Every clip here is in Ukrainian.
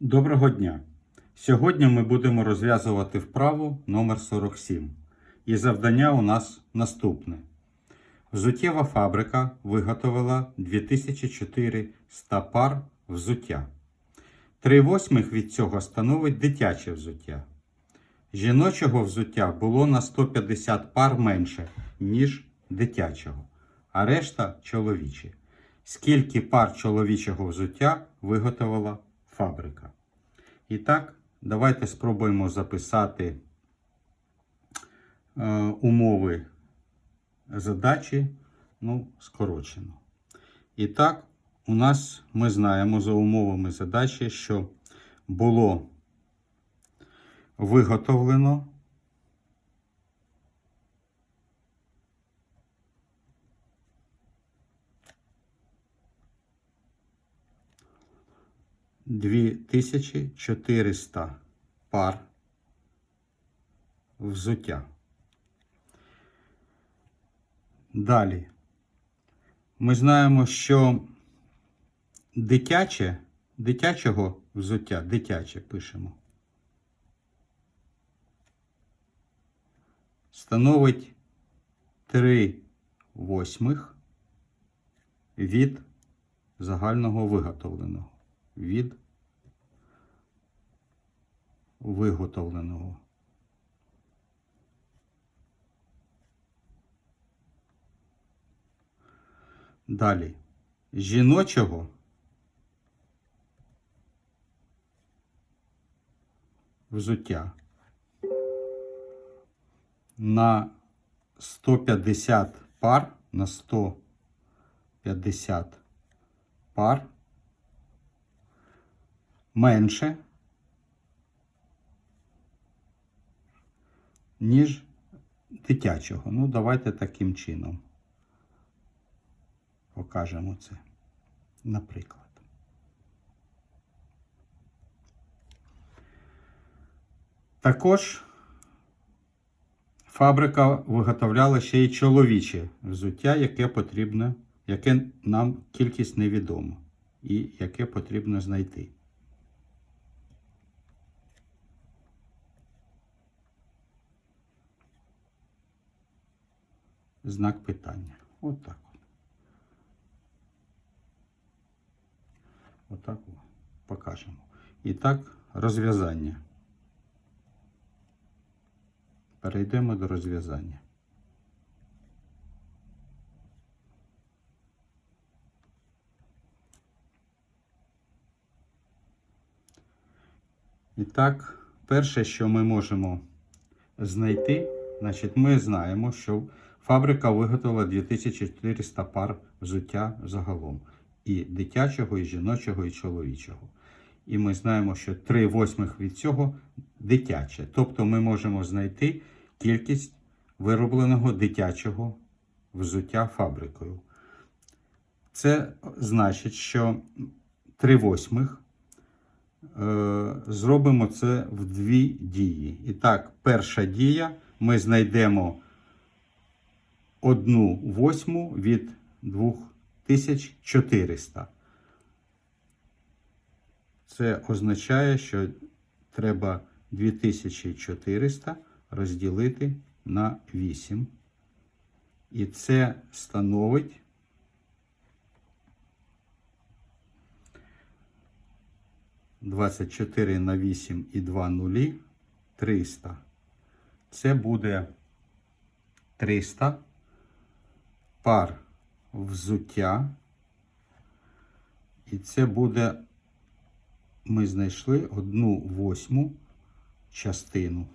Доброго дня! Сьогодні ми будемо розв'язувати вправу номер 47. І завдання у нас наступне. Взуттєва фабрика виготовила 2400 пар взуття. Три восьмих від цього становить дитяче взуття. Жіночого взуття було на 150 пар менше, ніж дитячого, а решта чоловічі. Скільки пар чоловічого взуття виготовила фабрика? І так, давайте спробуємо записати е, умови задачі, ну, скорочено. І так, у нас ми знаємо за умовами задачі, що було виготовлено дві тисячі чотириста пар взуття. Далі. Ми знаємо, що дитяче, дитячого взуття, дитяче пишемо. становить 3 восьмих від загального виготовленого. Від виготовленого. Далі. Жіночого взуття на 150 пар, на 150 пар менше, ніж дитячого. Ну, давайте таким чином покажемо це, наприклад. Також Фабрика виготовляла ще й чоловіче взуття, яке потрібно, яке нам кількість невідома і яке потрібно знайти. Знак питання. Отак. От Отак от покажемо. І так, розв'язання. Перейдемо до розв'язання. І так, перше, що ми можемо знайти, значить, ми знаємо, що фабрика виготовила 2400 пар взуття загалом. І дитячого, і жіночого, і чоловічого. І ми знаємо, що 3 восьмих від цього дитяче. Тобто ми можемо знайти кількість виробленого дитячого взуття фабрикою. Це значить, що 3 восьмих е, зробимо це в дві дії. І так, перша дія ми знайдемо одну восьму від 2400. Це означає, що треба 2400 розділити на 8. І це становить Двадцять чотири на 8 і 2 нулі 300. Це буде 300 пар взуття. І це буде ми знайшли одну восьму частину.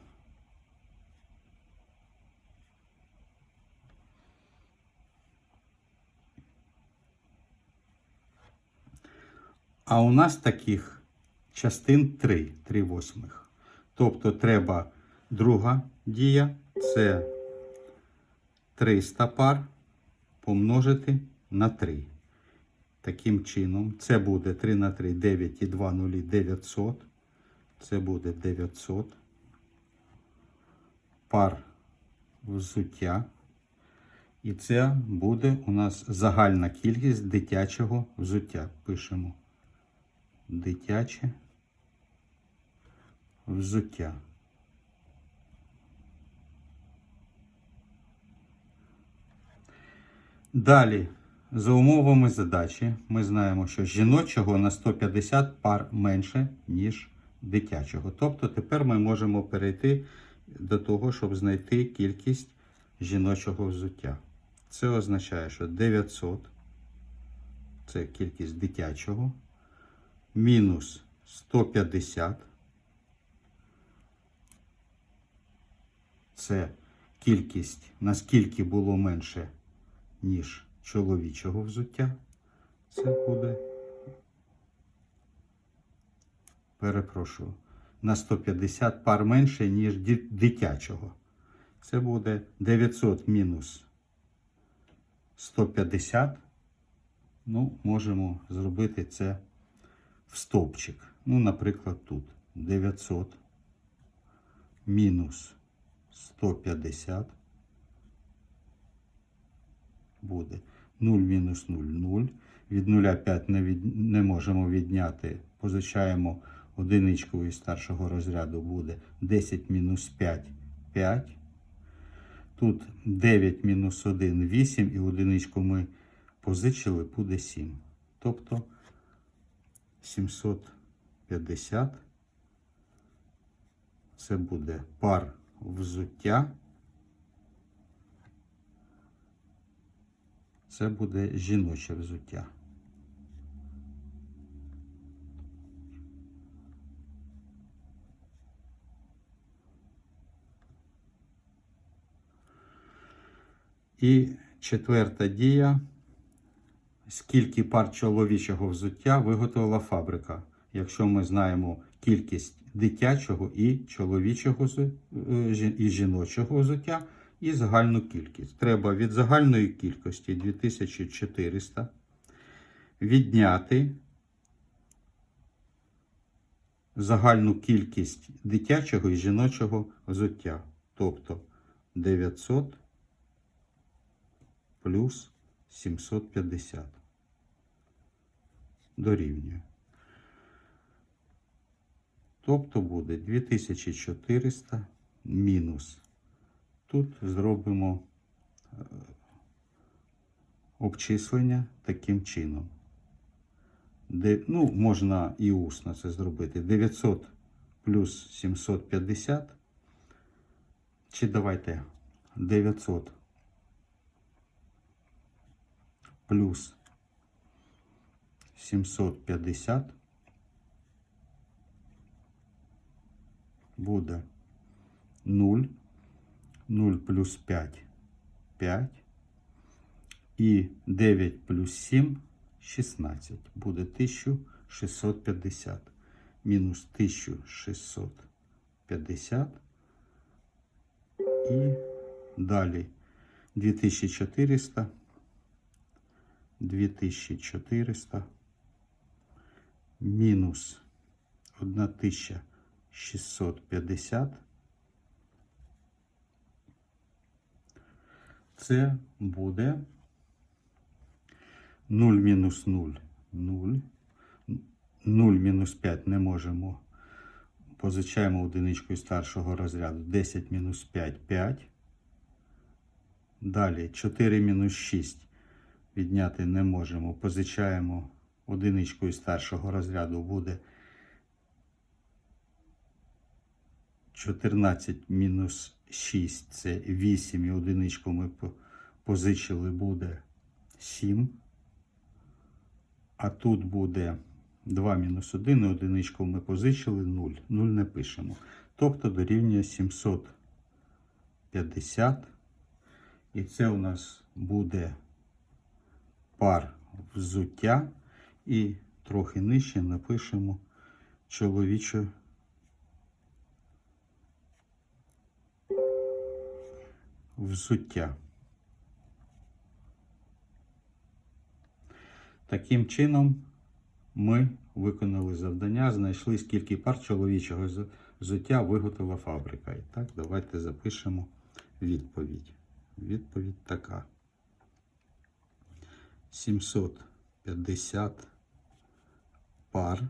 А у нас таких частин 3, 3 восьмих. Тобто треба друга дія, це 300 пар помножити на 3. Таким чином, це буде 3 на 3, 9 і 2 нулі 900. Це буде 900 пар взуття. І це буде у нас загальна кількість дитячого взуття. Пишемо дитяче взуття. Далі, за умовами задачі, ми знаємо, що жіночого на 150 пар менше, ніж дитячого. Тобто тепер ми можемо перейти до того, щоб знайти кількість жіночого взуття. Це означає, що 900 це кількість дитячого, мінус 150 це кількість, наскільки було менше, ніж чоловічого взуття. Це буде. Перепрошую. На 150 пар менше, ніж дитячого. Це буде 900 мінус 150. Ну, можемо зробити це в стовпчик. Ну, наприклад, тут 900 мінус 150 буде 0 мінус 0 0. Від 0 5 не, від, не можемо відняти. Позичаємо одиничку із старшого розряду буде 10 мінус 5 5. Тут 9 мінус 1 8 і одиничку ми позичили буде 7. Тобто 750 це буде пар взуття. Це буде жіноче взуття. І четверта дія. Скільки пар чоловічого взуття виготовила фабрика? Якщо ми знаємо кількість дитячого і чоловічого е, і жіночого взуття, і загальну кількість. Треба від загальної кількості 2400 відняти загальну кількість дитячого і жіночого взуття. Тобто 900 плюс 750 дорівнює. Тобто буде 2400 мінус. Тут зробимо е, обчислення таким чином. Де, ну, можна і усно це зробити. 900 плюс 750. Чи давайте 900 плюс 750 буде 0, 0 плюс 5 5 і 9 плюс 7 16 буде 1650 мінус 1650 і далі 2400 2400 мінус 1650. Це буде 0 мінус 0 0. 0 мінус 5 не можемо. Позичаємо одиничку із старшого розряду. 10 мінус 5 5. Далі 4 мінус 6 відняти не можемо. Позичаємо одиничку із старшого розряду буде 14 мінус 6 це 8 і одиничку ми позичили буде 7. А тут буде 2 мінус 1 і одиничку ми позичили 0. 0 не пишемо. Тобто дорівнює 750. І це у нас буде пар взуття. І трохи нижче напишемо чоловіче взуття. Таким чином ми виконали завдання, знайшли скільки пар чоловічого взуття виготовила фабрика. І так, давайте запишемо відповідь. Відповідь така. 750 пар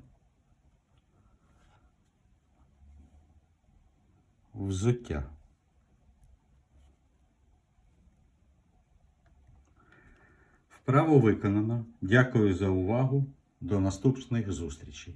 взуття. Вправо виконано. Дякую за увагу. До наступних зустрічей.